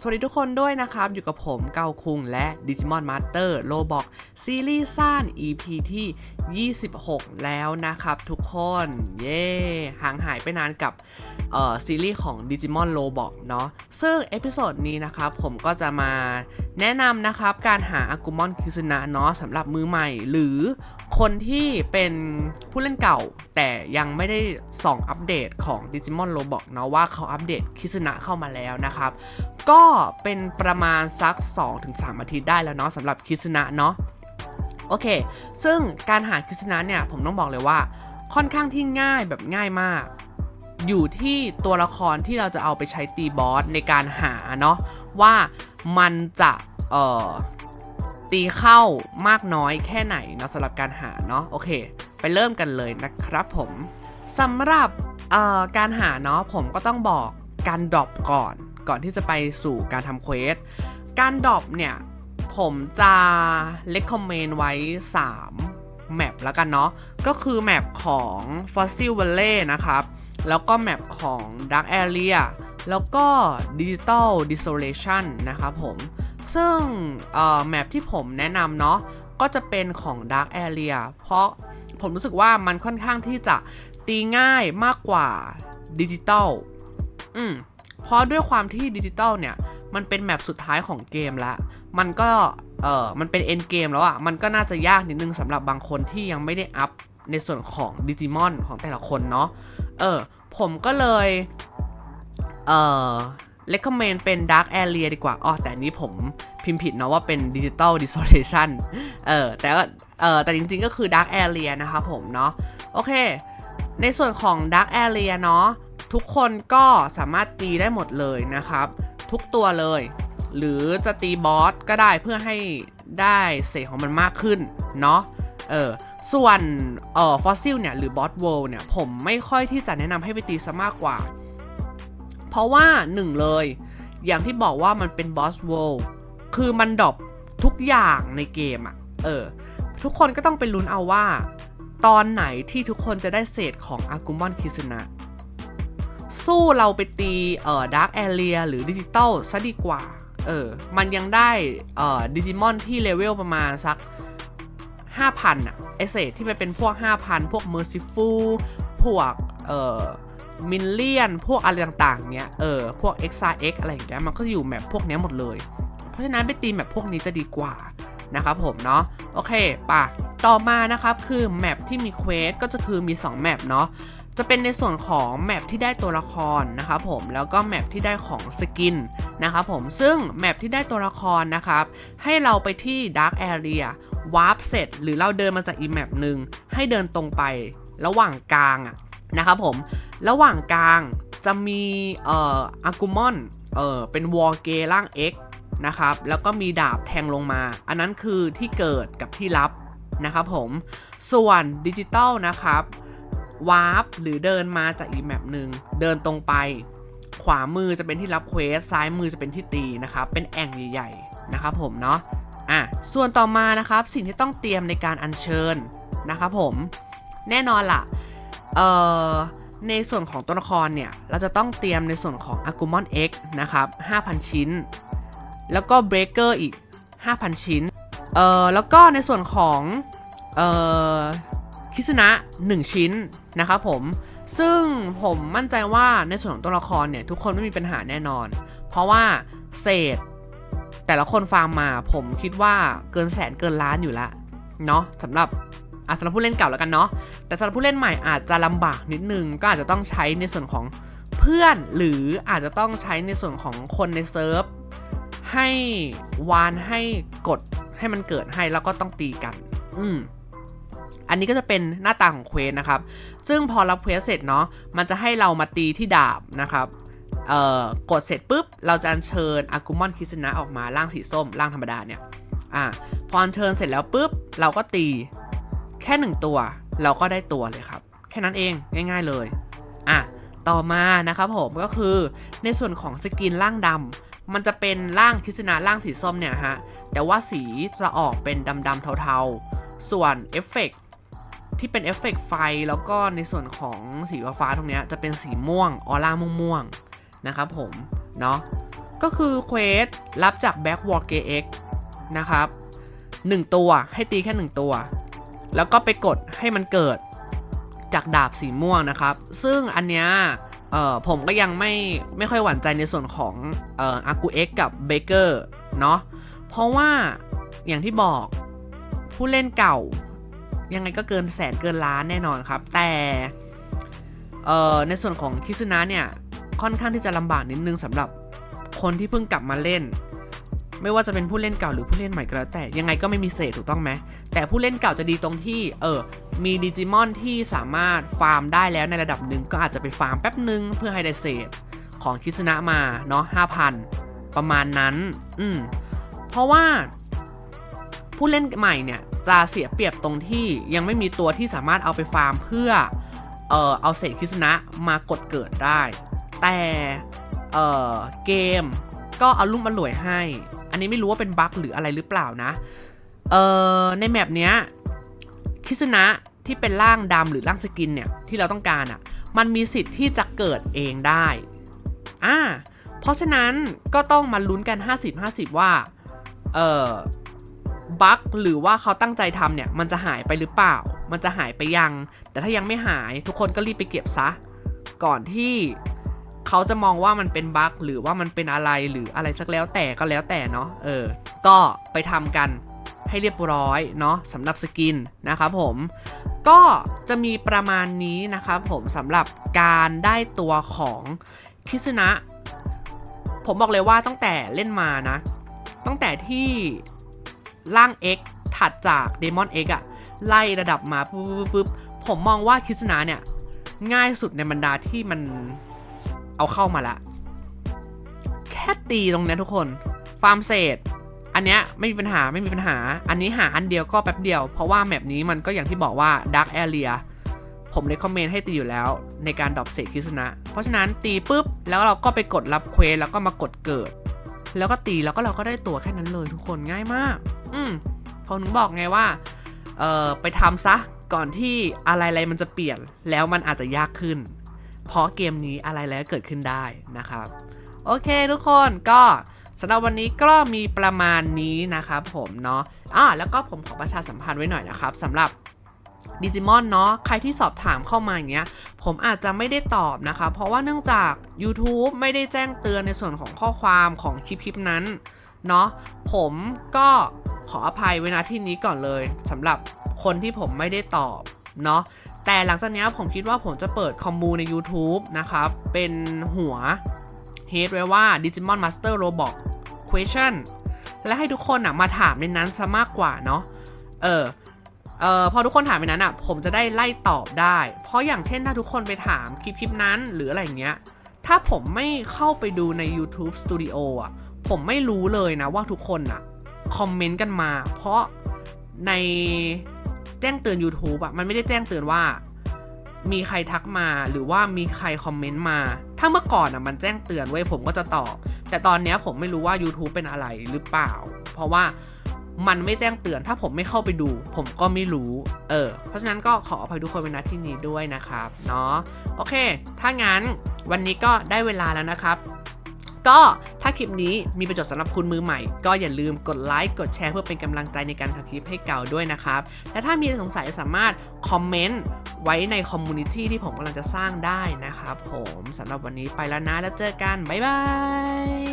สวัสดีทุกคนด้วยนะครับ อยู่กับผมเกาคุงและ Digimon Master r o b o x ซีรีส์สั้น EP ที่ 26 แล้วนะครับทุกคน เย้ห่างหายไปนานกับเอ่อซีรีส์ของ Digimon r o b o x เนาะซึ่งเอพิโซดนี้นะครับผมก็จะมาแนะนำนะครับ การหาอากุมอนคิซึนะเนาะสำหรับมือใหม่ หรือคนที่เป็นผู้เล่นเก่า แต่ยังไม่ได้ส่องอัปเดตของ Digimon r o b o x เนาะว่าเขาอัปเดตคิซึนะเข้ามาแล้วนะครับ ก็เป็นประมาณสัก 2-3 อาทิตย์ได้แล้วเนาะสำหรับคิซึนะเนาะโอเค ซึ่งการหาคิซึนะเนี่ยผมต้องบอกเลยว่า ค่อนข้างที่ง่ายแบบง่ายมาก อยู่ที่ตัวละครที่เราจะเอาไปใช้ตีบอสในการหาเนาะว่ามันจะเอ่อตีเข้ามากน้อยแค่ไหนเนาะสำหรับการหาเนาะโอเค ไปเริ่มกันเลยนะครับผมสำหรับเอ่อการหาเนาะผมก็ต้องบอกการดรอปก่อน ก่อนที่จะไปสู่การทำเควส การดรอปเนี่ย ผมจะ recommend ไว้ 3 แมปแล้วกันเนาะ ก็คือแมปของ Fossil Valley นะครับ แล้วก็แมปของ Dark Area แล้วก็ Digital Desolation นะครับผม ซึ่งแมปที่ผมแนะนำเนาะ ก็จะเป็นของ Dark Area เพราะผมรู้สึกว่ามันค่อนข้างที่จะตีง่ายมากกว่าดิจิตอลอืม เพราะด้วยความที่ดิจิตอลเนี่ย มันเป็นแมปสุดท้ายของเกมล้วมันก็เออมันเป็นเอ็นเกมแล้วอะ่ะ มันก็น่าจะยากนิดนึงสำหรับบางคนที่ยังไม่ได้อัพในส่วนของดิจิมอนของแต่ละคนเนาะ เออ ผมก็เลย เอ่อ recommend เป็น Dark Area ดีกว่า อ๋อ แต่นี้ผมพิมพ์ผิดเนาะว่าเป็น Digital Desolation เออ แต่ก็ เออ แต่จริงๆก็คือ Dark Area นะครับผมเนาะ โอเค ในส่วนของ Dark Area เนาะ ทุกคนก็สามารถตีได้หมดเลยนะครับ ทุกตัวเลย หรือจะตีบอสก็ได้เพื่อให้ได้เศษของมันมากขึ้นเนาะเออส่วนเอ่อฟอสซิลเนี่ยหรือบอสเวิลด์เนี่ยผมไม่ค่อยที่จะแนะนำให้ไปตีซะมากกว่า เพราะว่าหนึ่งเลย อย่างที่บอกว่ามันเป็นบอสเวิลด์คือมันดรอปทุกอย่างในเกมอะเออทุกคนก็ต้องไปลุ้นเอาว่า ตอนไหนที่ทุกคนจะได้เศษของอากุมอนคิซึนะ สู้เราไปตีเอ่อดาร์กแอเรียหรือดิจิตอลซะดีกว่า เออ มันยังได้เอ่อดิจิมอนที่เลเวลประมาณสัก 5,000อะไอเศษที่มันเป็นพวก 5,000 พวก Merciful พวกเอ่อมิลเลียน พวกอะไรต่างๆ เนี้ย เออ พวก x r x อะไรอย่างเงี้ย มันก็อยู่แมปพวกนี้หมดเลย เพราะฉะนั้นไปตีแมปพวกนี้จะดีกว่านะครับผมเนาะ โอเค ป่ะ ต่อมานะครับคือแมปที่มีเควสก็จะคือมี 2 แมปเนาะ จะเป็นในส่วนของแมปที่ได้ตัวละครนะครับผมแล้วก็แมปที่ได้ของสกินนะครับผมซึ่งแมปที่ได้ตัวละครนะครับ ให้เราไปที่ Dark Area วาร์ปเสร็จ หรือเราเดินมาจากอีแมปหนึ่งให้เดินตรงไประหว่างกลางอะนะครับผมระหว่างกลางจะมีเอ่ออากุมอนเอ่อเป็นวอลเกร่าง X นะครับแล้วก็มีดาบแทงลงมา อันนั้นคือที่เกิดกับที่รับนะครับผมส่วนดิจิตอลนะครับ วาร์ปหรือเดินมาจากอีกแมปหนึ่งเดินตรงไป ขวามือจะเป็นที่รับเควสซ้ายมือจะเป็นที่ตีนะครับเป็นแอ่งใหญ่ๆนะครับผมเนาะอะส่วนต่อมานะครับสิ่งที่ต้องเตรียมในการอัญเชิญนะครับผมแน่นอนล่ะเอ่อในส่วนของตัวละครเนี่ย เราจะต้องเตรียมในส่วนของ a g u m o n X นะครับ 5,000 ชิ้น แล้วก็ Breaker อีก 5,000 ชิ้น เอ่อ แล้วก็ในส่วนของ เอ่อ คิสนะ 1 ชิ้นนะครับผม ซึ่งผมมั่นใจว่าในส่วนของตัวละครเนี่ย ทุกคนไม่มีปัญหาแน่นอน เพราะว่าเศษ แต่ละคนฟาร์มมา ผมคิดว่าเกินแสนเกินล้านอยู่ละเนาะสำหรับอะสำหรับผู้เล่นเก่าแล้วกันเนาะแต่สำหรับผู้เล่นใหม่อาจจะลำบากนิดนึงก็อาจจะต้องใช้ในส่วนของเพื่อนหรืออาจจะต้องใช้ในส่วนของคนในเซิร์ฟให้วานให้กดให้มันเกิดให้แล้วก็ต้องตีกัน อืม อันนี้ก็จะเป็นหน้าตาของเควสนะครับ ซึ่งพอรับเควสเสร็จเนาะ มันจะให้เรามาตีที่ดาบนะครับกดเสร็จปุ๊บ เราจะอัญเชิญอากุมอนคิสนะออกมาร่างสีส้มร่างธรรมดาเนี่ยอ่าพออัญเชิญเสร็จแล้วปุ๊บ เราก็ตีแค่หนึ่งตัว เราก็ได้ตัวเลยครับ แค่นั้นเองง่าย ๆเลยอะต่อมานะครับผมก็คือในส่วนของสกินร่างดำมันจะเป็นร่างคิสนะร่างสีส้มเนี่ยฮะแต่ว่าสีจะออกเป็นดำๆเทาๆ ส่วนเอฟเฟกต์ ที่เป็นเอฟเฟกต์ไฟแล้วก็ในส่วนของสีฟ้าตรงนี้จะเป็นสีม่วงออร่าม่วงๆนะครับผม เนาะก็คือเควสรับจาก Backward GX นะครับ 1 ตัวให้ตีแค่ 1 ตัว แล้วก็ไปกดให้มันเกิดจากดาบสีม่วงนะครับ ซึ่งอันเนี้ยเอ่อผมก็ยังไม่ไม่ค่อยหวั่นใจในส่วนของเอ่ออากูเอ็กกับเบเกอร์เนาะเพราะว่าอย่างที่บอกผู้เล่นเก่า ยังไงก็เกินแสนเกินล้านแน่นอนครับ แต่เอ่อในส่วนของคิซึนะเนี่ยค่อนข้างที่จะลำบากนิดนึงสำหรับคนที่เพิ่งกลับมาเล่น ไม่ว่าจะเป็นผู้เล่นเก่าหรือผู้เล่นใหม่ก็แล้วแต่ยังไงก็ไม่มีเศษถูกต้องไหมแต่ผู้เล่นเก่าจะดีตรงที่เออมีดิจิมอนที่สามารถฟาร์มได้แล้วในระดับหนึ่งก็อาจจะไปฟาร์มแป๊บหนึ่งเพื่อให้ได้เศษของคิสนะมาเนาะ5,000ประมาณนั้น อืมเพราะว่าผู้เล่นใหม่เนี่ย จะเสียเปรียบตรงที่ยังไม่มีตัวที่สามารถเอาไปฟาร์มเพื่อเออเอาเศษคิสนะมากดเกิดได้ แต่เออเกมก็เอารุ่มอร่วยให้ อันนี้ไม่รู้ว่าเป็นบั๊กหรืออะไรหรือเปล่านะเออในแมปเนี้ยคิสนะที่เป็นร่างดำหรือร่างสกินเนี่ยที่เราต้องการอะ่ะมันมีสิทธิ์ที่จะเกิดเองได้อ่าเพราะฉะนั้นก็ต้องมาลุ้นกัน 50-50 ว่าเออ บั๊กหรือว่าเขาตั้งใจทำเนี่ย มันจะหายไปหรือเปล่า มันจะหายไปยัง แต่ถ้ายังไม่หายทุกคนก็รีบไปเก็บซะ ก่อนที่เขาจะมองว่ามันเป็นบั๊กหรือว่ามันเป็นอะไรหรืออะไรสักแล้วแต่ก็แล้วแต่เนาะเออ ก็ไปทำกันให้เรียบร้อยเนาะสำหรับสกินนะครับผม ก็จะมีประมาณนี้นะครับผมสำหรับการได้ตัวของคิซึนะ ผมบอกเลยว่าตั้งแต่เล่นมานะ ตั้งแต่ที่ ร่าง X ถัดจาก Demon X อะไล่ระดับมาปุ๊บปุ๊บปุ๊บผมมองว่าคิสนาเนี่ย ง่ายสุดในบรรดาที่มันเอาเข้ามาละ แค่ตีตรงนี้ทุกคน ฟาร์มเศษ อันเนี้ยไม่มีปัญหาไม่มีปัญหา อันนี้หาอันเดียวก็แป๊บเดียว เพราะว่าแมปนี้มันก็อย่างที่บอกว่า Dark Area ผมเลยคอมเมนต์ให้ตีอยู่แล้วในการดรอปเศษคิสนะ เพราะฉะนั้นตีปุ๊บ แล้วเราก็ไปกดรับเควสแล้วก็มากดเกิด แล้วก็ตีแล้วก็เราก็ได้ตัวแค่นั้นเลยทุกคนง่ายมาก อืมผมถึงบอกไงว่า เอ่อ ไปทำซะ ก่อนที่อะไรอะไรมันจะเปลี่ยน แล้วมันอาจจะยากขึ้น เพราะเกมนี้อะไรแล้วเกิดขึ้นได้นะครับ โอเคทุกคนก็สำหรับวันนี้ก็มีประมาณนี้นะครับผมเนาะอ่าแล้วก็ผมขอประชาสัมพันธ์ไว้หน่อยนะครับสำหรับดิจิมอนเนาะใครที่สอบถามเข้ามาอย่างเงี้ย ผมอาจจะไม่ได้ตอบนะคะ เพราะว่าเนื่องจาก YouTube ไม่ได้แจ้งเตือนในส่วนของข้อความของคลิปๆนั้น เนาะผมก็ขออภัยไว้ณที่นี้ก่อนเลยสำหรับคนที่ผมไม่ได้ตอบเนาะแต่หลังจากนี้ผมคิดว่าผมจะเปิดคอมมูใน YouTube นะครับ เป็นหัวเฮดไว้ว่า Digimon Master Robot Question และให้ทุกคนอะมาถามในนั้นซะมากกว่าเนาะเออเออพอทุกคนถามไปนั้นอะ ผมจะได้ไล่ตอบได้ เพราะอย่างเช่นถ้าทุกคนไปถามคลิปคลิปนั้นหรืออะไรอย่างเงี้ย ถ้าผมไม่เข้าไปดูใน YouTube Studio อะ ผมไม่รู้เลยนะว่าทุกคนอะคอมเมนต์กันมา เพราะในแจ้งเตือน YouTube อะมันไม่ได้แจ้งเตือนว่า มีใครทักมาหรือว่ามีใครคอมเมนต์มา ถ้าเมื่อก่อนอะมันแจ้งเตือนไว้ผมก็จะตอบ แต่ตอนนี้ผมไม่รู้ว่า YouTube เป็นอะไรหรือเปล่า เพราะว่ามันไม่แจ้งเตือนถ้าผมไม่เข้าไปดู ผมก็ไม่รู้ เออ เพราะฉะนั้นก็ขออภัยทุกคนไว้ณที่นี้ด้วยนะครับ เนาะโอเค ถ้างั้นวันนี้ก็ได้เวลาแล้วนะครับ ก็ถ้าคลิปนี้มีประโยชน์สำหรับคุณมือใหม่ ก็อย่าลืมกดไลค์กดแชร์เพื่อเป็นกำลังใจในการทำคลิปให้เก่าด้วยนะครับ และถ้ามีสงสัยสามารถคอมเมนต์ไว้ในคอมมูนิตี้ที่ผมกำลังจะสร้างได้นะครับผมสำหรับวันนี้ไปแล้วนะแล้วเจอกัน บ๊ายบาย